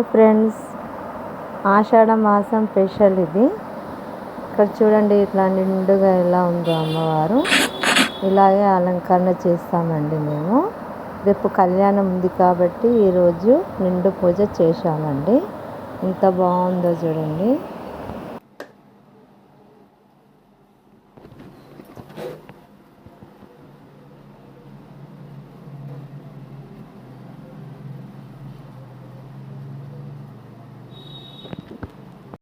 Hi friends. ఆషాఢ మాసం special ఇది. ఇక్కడ చూడండి ఇట్లా నిండుగా ఎలా ఉందో అమ్మవారు. ఇలాగే అలంకరణ చేస్తామండి మేము. రేపు కళ్యాణం ఉంది కాబట్టి ఈరోజు నిండు పూజ చేశామండి. ఎంత బాగుందో చూడండి.